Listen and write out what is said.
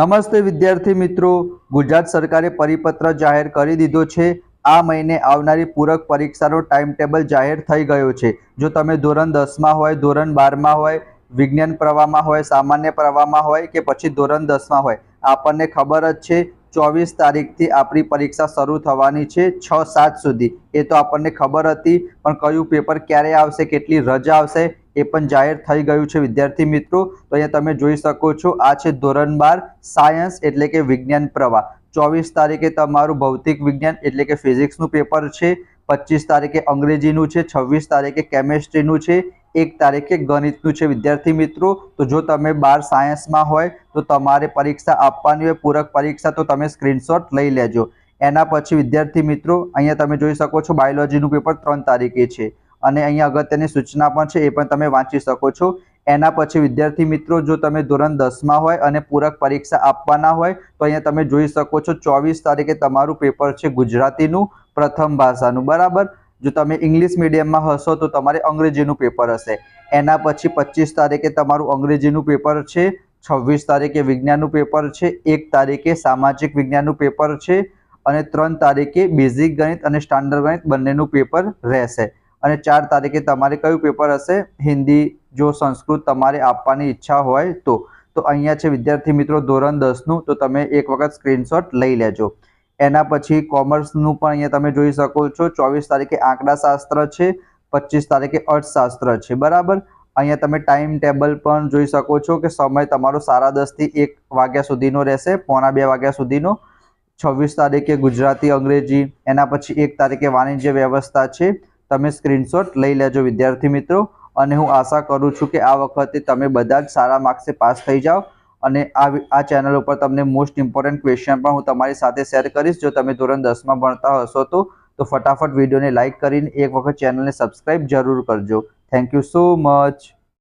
નમસ્તે વિદ્યાર્થી મિત્રો. ગુજરાત સરકારે પરિપત્ર જાહેર કરી દીધો છે. આ મહિને આવનારી પૂરક પરીક્ષાનો ટાઈમ ટેબલ જાહેર થઈ ગયો છે. જો તમે ધોરણ દસમાં હોય, ધોરણ બારમાં હોય, વિજ્ઞાન પ્રવાહમાં હોય, સામાન્ય પ્રવાહમાં હોય કે પછી ધોરણ દસમાં હોય, આપણને ખબર જ છે ચોવીસ તારીખથી આપણી પરીક્ષા શરૂ થવાની છે છ સાત સુધી. એ તો આપણને ખબર હતી, પણ કયું પેપર ક્યારે આવશે, કેટલી રજા આવશે એ પણ જાહેર થઈ ગયું છે. વિદ્યાર્થી મિત્રો, તો અહીંયા તમે જોઈ શકો છો, આ છે ધોરણ બાર, સાયન્સ એટલે કે વિજ્ઞાન પ્રવાહ. ચોવીસ તારીખે તમારું ભૌતિક વિજ્ઞાન એટલે કે ફિઝિક્સનું પેપર છે. પચીસ તારીખે અંગ્રેજીનું છે. છવ્વીસ તારીખે કેમેસ્ટ્રીનું છે. એક તારીખે ગણિતનું છે. વિદ્યાર્થી મિત્રો, તો જો તમે બાર સાયન્સમાં હોય, તો તમારે પરીક્ષા આપવાની હોય, પૂરક પરીક્ષા, તો તમે સ્ક્રીનશોટ લઈ લેજો. એના પછી વિદ્યાર્થી મિત્રો, અહીંયા તમે જોઈ શકો છો, બાયોલોજીનું પેપર ત્રણ તારીખે છે. અને અહીંયા અગત્યની સૂચના પણ છે, એ પણ તમે વાંચી શકો છો. એના પછી વિદ્યાર્થી મિત્રો, જો તમે ધોરણ દસમાં હોય અને પૂરક પરીક્ષા આપવાના હોય, તો અહીંયા તમે જોઈ શકો છો, ચોવીસ તારીખે તમારું પેપર છે ગુજરાતીનું, પ્રથમ ભાષાનું. બરાબર? જો તમે ઇંગ્લિશ મીડિયમમાં હશો, તો તમારે અંગ્રેજીનું પેપર હશે. એના પછી પચીસ તારીખે તમારું અંગ્રેજીનું પેપર છે, છવ્વીસ તારીખે વિજ્ઞાનનું પેપર છે, એક તારીખે સામાજિક વિજ્ઞાનનું પેપર છે, અને ત્રણ તારીખે બેઝિક ગણિત અને સ્ટાન્ડર્ડ ગણિત બંનેનું પેપર રહેશે. અને ચાર તારીખે તમારે કયું પેપર હશે? હિન્દી, જો સંસ્કૃત તમારે આપવાની ઈચ્છા હોય તો. તો અહીંયા છે વિદ્યાર્થી મિત્રો ધોરણ દસનું, તો તમે એક વખત સ્ક્રીનશોટ લઈ લેજો. એના પછી કોમર્સનું પણ અહીંયા તમે જોઈ શકો છો. ચોવીસ તારીખે આંકડાશાસ્ત્ર છે, પચીસ તારીખે અર્થશાસ્ત્ર છે. બરાબર? અહીંયા તમે ટાઈમ ટેબલ પણ જોઈ શકો છો કે સમય તમારો સાડા દસથી એક વાગ્યા સુધીનો રહેશે, પોણા બે વાગ્યા સુધીનો. છવ્વીસ તારીખે ગુજરાતી અંગ્રેજી, એના પછી એક તારીખે વાણિજ્ય વ્યવસ્થા છે. તમે સ્ક્રીનશોટ લઈ લેજો, વિદ્યાર્થી મિત્રો. અને હું આશા કરું છું કે આ વખતે તમે બધા જ સારા માર્ક્સે પાસ થઈ જાઓ. અને આ ચેનલ ઉપર તમને મોસ્ટ ઇમ્પોર્ટન્ટ ક્વેશ્ચન પણ હું તમારી સાથે શેર કરીશ. જો તમે ધોરણ દસમાં ભણતા હશો તો તો ફટાફટ વિડીયોને લાઇક કરીને એક વખત ચેનલને સબસ્ક્રાઇબ જરૂર કરજો. Thank you so much